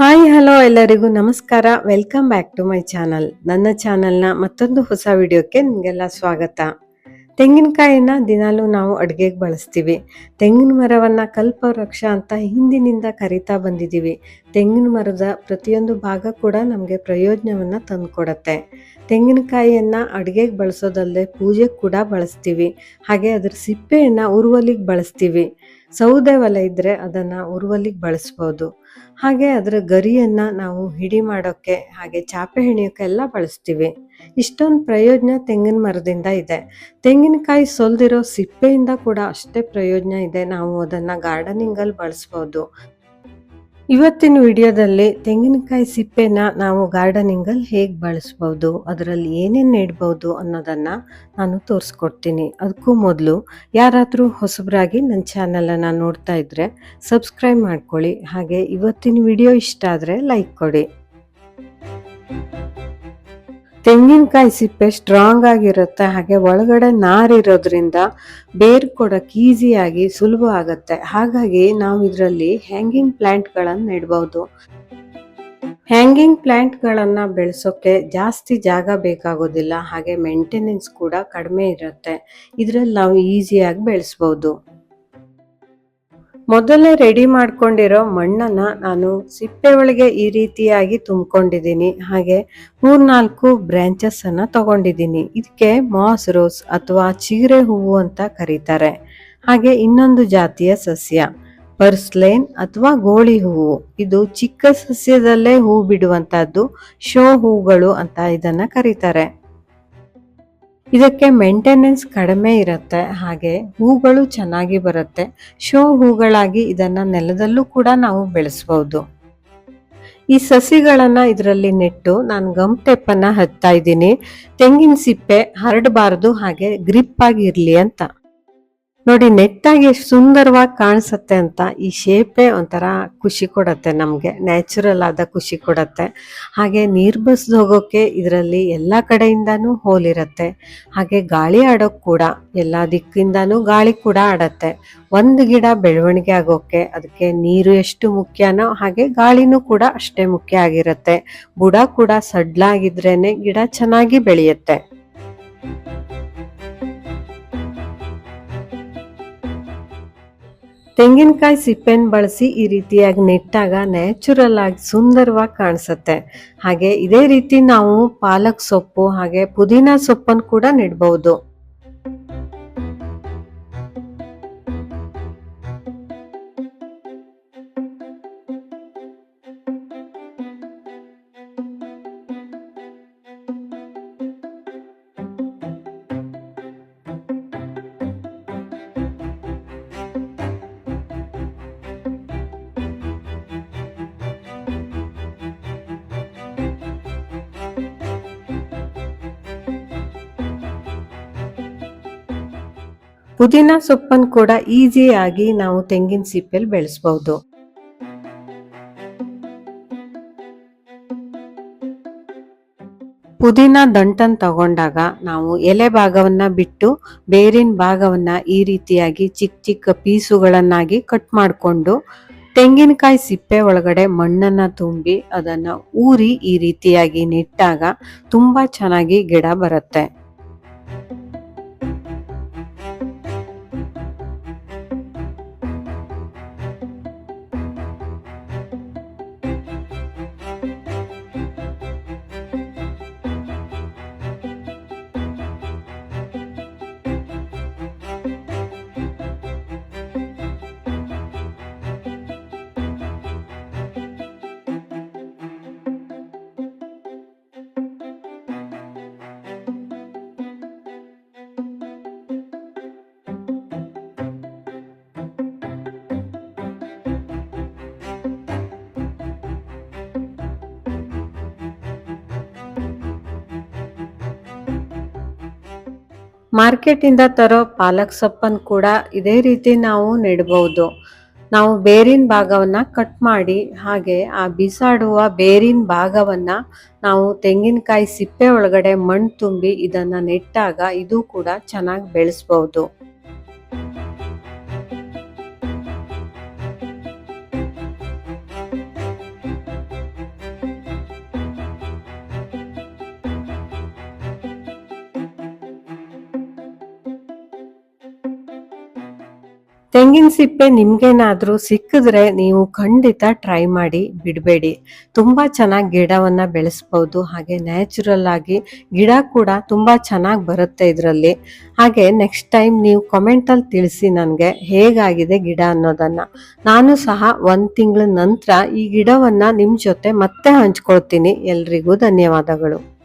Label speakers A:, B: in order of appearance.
A: Hi, hello ಎಲ್ಲರಿಗೂ ನಮಸ್ಕಾರ. Welcome back to my channel ನನ್ನ ಚಾನಲ್ನ ಮತ್ತೊಂದು ಹೊಸ ವಿಡಿಯೋಕ್ಕೆ ನಿಮಗೆಲ್ಲ ಸ್ವಾಗತ. ತೆಂಗಿನಕಾಯಿನ ದಿನಾಲೂ ನಾವು ಅಡುಗೆಗೆ ಬಳಸ್ತೀವಿ. ತೆಂಗಿನ ಮರವನ್ನು ಕಲ್ಪವೃಕ್ಷ ಅಂತ ಹಿಂದಿನಿಂದ ಕರಿತಾ ಬಂದಿದ್ದೀವಿ. ತೆಂಗಿನ ಮರದ ಪ್ರತಿಯೊಂದು ಭಾಗ ಕೂಡ ನಮಗೆ ಪ್ರಯೋಜನವನ್ನು ತಂದುಕೊಡತ್ತೆ. ತೆಂಗಿನಕಾಯಿಯನ್ನು ಅಡುಗೆಗೆ ಬಳಸೋದಲ್ಲದೆ ಪೂಜೆಗೆ ಕೂಡ ಬಳಸ್ತೀವಿ. ಹಾಗೆ ಅದರ ಸಿಪ್ಪೆಯನ್ನು ಉರುವಲಿಗೆ ಬಳಸ್ತೀವಿ. ಸೌದೆ ಒಲೆ ಇದ್ರೆ ಅದನ್ನ ಉರುವಲಿಗೆ ಬಳಸ್ಬೋದು. ಹಾಗೆ ಅದರ ಗರಿಯನ್ನ ನಾವು ಹಿಡಿ ಮಾಡೋಕ್ಕೆ ಹಾಗೆ ಚಾಪೆ ಹೆಣಿಯೋಕ್ಕೆ ಎಲ್ಲ ಬಳಸ್ತೀವಿ. ಇಷ್ಟೊಂದು ಪ್ರಯೋಜನ ತೆಂಗಿನ ಮರದಿಂದ ಇದೆ. ತೆಂಗಿನಕಾಯಿ ಸೊಲ್ದಿರೋ ಸಿಪ್ಪೆಯಿಂದ ಕೂಡ ಅಷ್ಟೇ ಪ್ರಯೋಜನ ಇದೆ. ನಾವು ಅದನ್ನ ಗಾರ್ಡನಿಂಗಲ್ಲಿ ಬಳಸ್ಬೋದು. ಇವತ್ತಿನ ವಿಡಿಯೋದಲ್ಲಿ ತೆಂಗಿನಕಾಯಿ ಸಿಪ್ಪೆನ ನಾವು ಗಾರ್ಡನಿಂಗಲ್ಲಿ ಹೇಗೆ ಬಳಸ್ಬೋದು, ಅದರಲ್ಲಿ ಏನೇನು ನೆಡ್ಬೋದು ಅನ್ನೋದನ್ನು ನಾನು ತೋರಿಸ್ಕೊಡ್ತೀನಿ. ಅದಕ್ಕೂ ಮೊದಲು ಯಾರಾದರೂ ಹೊಸಬರಾಗಿ ನನ್ನ ಚಾನಲನ್ನು ನೋಡ್ತಾ ಇದ್ದರೆ ಸಬ್ಸ್ಕ್ರೈಬ್ ಮಾಡ್ಕೊಳ್ಳಿ. ಹಾಗೆ ಇವತ್ತಿನ ವಿಡಿಯೋ ಇಷ್ಟ ಆದರೆ ಲೈಕ್ ಕೊಡಿ. ತೆಂಗಿನಕಾಯಿ ಸಿಪ್ಪೆ ಸ್ಟ್ರಾಂಗ್ ಆಗಿರುತ್ತೆ, ಹಾಗೆ ಒಳಗಡೆ ನಾರಿರೋದ್ರಿಂದ ಬೇರ್ ಕೊಡಕ್ಕೆ ಈಸಿಯಾಗಿ ಸುಲಭ ಆಗುತ್ತೆ. ಹಾಗಾಗಿ ನಾವು ಇದರಲ್ಲಿ ಹ್ಯಾಂಗಿಂಗ್ ಪ್ಲ್ಯಾಂಟ್ಗಳನ್ನು ನೆಡ್ಬೋದು. ಹ್ಯಾಂಗಿಂಗ್ ಪ್ಲ್ಯಾಂಟ್ಗಳನ್ನು ಬೆಳೆಸೋಕೆ ಜಾಸ್ತಿ ಜಾಗ ಬೇಕಾಗೋದಿಲ್ಲ, ಹಾಗೆ ಮೇಂಟೆನೆನ್ಸ್ ಕೂಡ ಕಡಿಮೆ ಇರುತ್ತೆ. ಇದರಲ್ಲಿ ನಾವು ಈಸಿಯಾಗಿ ಬೆಳೆಸ್ಬೋದು. ಮೊದಲೇ ರೆಡಿ ಮಾಡ್ಕೊಂಡಿರೋ ಮಣ್ಣನ್ನ ನಾನು ಸಿಪ್ಪೆ ಒಳಗೆ ಈ ರೀತಿಯಾಗಿ ತುಂಬಿಕೊಂಡಿದ್ದೀನಿ. ಹಾಗೆ ಮೂರ್ನಾಲ್ಕು ಬ್ರಾಂಚಸ್ ಅನ್ನ ತಗೊಂಡಿದ್ದೀನಿ. ಇದಕ್ಕೆ ಮಾಸ್ ರೋಸ್ ಅಥವಾ ಚೀರೆ ಹೂವು ಅಂತ ಕರೀತಾರೆ. ಹಾಗೆ ಇನ್ನೊಂದು ಜಾತಿಯ ಸಸ್ಯ ಪರ್ಸ್ಲೇನ್ ಅಥವಾ ಗೋಳಿ ಹೂವು. ಇದು ಚಿಕ್ಕ ಸಸ್ಯದಲ್ಲೇ ಹೂ ಬಿಡುವಂತಹದ್ದು, ಶೋ ಹೂಗಳು ಅಂತ ಇದನ್ನ ಕರೀತಾರೆ. ಇದಕ್ಕೆ ಮೇಂಟೆನೆನ್ಸ್ ಕಡಿಮೆ ಇರುತ್ತೆ, ಹಾಗೆ ಹೂಗಳು ಚೆನ್ನಾಗಿ ಬರುತ್ತೆ. ಶೋ ಹೂಗಳಾಗಿ ಇದನ್ನು ನೆಲದಲ್ಲೂ ಕೂಡ ನಾವು ಬೆಳೆಸ್ಬೋದು. ಈ ಸಸಿಗಳನ್ನು ಇದರಲ್ಲಿ ನೆಟ್ಟು ನಾನು ಗಮ್ ಟೆಪ್ಪನ್ನ ಹತ್ತಾ ಇದ್ದೀನಿ. ತೆಂಗಿನ ಸಿಪ್ಪೆ ಹರಡಬಾರ್ದು, ಹಾಗೆ ಗ್ರಿಪ್ ಆಗಿರಲಿ ಅಂತ. ನೋಡಿ, ನೆಟ್ಟಾಗಿ ಎಷ್ಟು ಸುಂದರವಾಗಿ ಕಾಣಿಸುತ್ತೆ ಅಂತ ಈ ಶೇಪೇ ಒಂಥರ ಖುಷಿ ಕೊಡತ್ತೆ ನಮಗೆ. ನ್ಯಾಚುರಲ್ ಆದ ಖುಷಿ ಕೊಡತ್ತೆ. ಹಾಗೆ ನೀರು ಬಸ್ದು ಹೋಗೋಕೆ ಇದರಲ್ಲಿ ಎಲ್ಲ ಕಡೆಯಿಂದಾನೂ ಹೋಲಿರುತ್ತೆ. ಹಾಗೆ ಗಾಳಿ ಆಡೋಕೆ ಕೂಡ, ಎಲ್ಲ ದಿಕ್ಕಿಂದಾನೂ ಗಾಳಿ ಕೂಡ ಆಡತ್ತೆ. ಒಂದು ಗಿಡ ಬೆಳವಣಿಗೆ ಆಗೋಕೆ ಅದಕ್ಕೆ ನೀರು ಎಷ್ಟು ಮುಖ್ಯನೋ ಹಾಗೆ ಗಾಳಿನೂ ಕೂಡ ಅಷ್ಟೇ ಮುಖ್ಯ ಆಗಿರುತ್ತೆ. ಬುಡ ಕೂಡ ಸಡ್ಲಾಗಿದ್ರೇನೆ ಗಿಡ ಚೆನ್ನಾಗಿ ಬೆಳೆಯುತ್ತೆ. ತೆಂಗಿನಕಾಯಿ ಸಿಪ್ಪೆನ ಬಳಸಿ ಈ ರೀತಿಯಾಗಿ ನೆಟ್ಟಾಗ ನ್ಯಾಚುರಲ್ ಆಗಿ ಸುಂದರವಾಗಿ ಕಾಣಿಸುತ್ತೆ. ಹಾಗೆ ಇದೇ ರೀತಿ ನಾವು ಪಾಲಕ್ ಸೊಪ್ಪು ಹಾಗೆ ಪುದೀನ ಸೊಪ್ಪನ್ನು ಕೂಡ ನೆಡ್ಬಹುದು ಪುದೀನ ಸೊಪ್ಪನ್ನು ಕೂಡ ಈಸಿಯಾಗಿ ನಾವು ತೆಂಗಿನ ಸಿಪ್ಪೆಲಿ ಬೆಳೆಸಬಹುದು ಪುದೀನ ದಂಟನ್ ತಗೊಂಡಾಗ ನಾವು ಎಲೆ ಭಾಗವನ್ನ ಬಿಟ್ಟು ಬೇರಿನ ಭಾಗವನ್ನ ಈ ರೀತಿಯಾಗಿ ಚಿಕ್ಕ ಚಿಕ್ಕ ಪೀಸುಗಳನ್ನಾಗಿ ಕಟ್ ಮಾಡಿಕೊಂಡು ತೆಂಗಿನಕಾಯಿ ಸಿಪ್ಪೆ ಒಳಗಡೆ ಮಣ್ಣನ್ನ ತುಂಬಿ ಅದನ್ನ ಊರಿ ಈ ರೀತಿಯಾಗಿ ನೆಟ್ಟಾಗ ತುಂಬಾ ಚೆನ್ನಾಗಿ ಗಿಡ ಬರುತ್ತೆ. ಮಾರ್ಕೆಟಿಂದ ತರೋ ಪಾಲಕ್ ಸೊಪ್ಪನ್ನು ಕೂಡ ಇದೇ ರೀತಿ ನಾವು ನೆಡ್ಬೋದು. ನಾವು ಬೇರಿನ ಭಾಗವನ್ನು ಕಟ್ ಮಾಡಿ, ಹಾಗೆ ಆ ಬಿಸಾಡುವ ಬೇರಿನ ಭಾಗವನ್ನು ನಾವು ತೆಂಗಿನಕಾಯಿ ಸಿಪ್ಪೆ ಒಳಗಡೆ ಮಣ್ಣು ತುಂಬಿ ಇದನ್ನು ನೆಟ್ಟಾಗ ಇದು ಕೂಡ ಚೆನ್ನಾಗಿ ಬೆಳೆಸ್ಬಹುದು ತೆಂಗಿನ ಸಿಪ್ಪೆ ನಿಮ್ಗೇನಾದ್ರೂ ಸಿಕ್ಕಿದ್ರೆ ನೀವು ಖಂಡಿತ ಟ್ರೈ ಮಾಡಿ ಬಿಡಬೇಡಿ. ತುಂಬಾ ಚೆನ್ನಾಗಿ ಗಿಡವನ್ನ ಬೆಳೆಸ್ಬೋದು. ಹಾಗೆ ನ್ಯಾಚುರಲ್ ಆಗಿ ಗಿಡ ಕೂಡ ತುಂಬಾ ಚೆನ್ನಾಗಿ ಬರುತ್ತೆ ಇದರಲ್ಲಿ. ಹಾಗೆ ನೆಕ್ಸ್ಟ್ ಟೈಮ್ ನೀವು ಕಮೆಂಟ್ ಅಲ್ಲಿ ತಿಳಿಸಿ ನನಗೆ ಹೇಗಾಗಿದೆ ಗಿಡ ಅನ್ನೋದನ್ನ. ನಾನು ಸಹ ಒಂದ್ ತಿಂಗಳ ನಂತರ ಈ ಗಿಡವನ್ನ ನಿಮ್ ಜೊತೆ ಮತ್ತೆ ಹಂಚ್ಕೊಳ್ತೀನಿ. ಎಲ್ರಿಗೂ ಧನ್ಯವಾದಗಳು.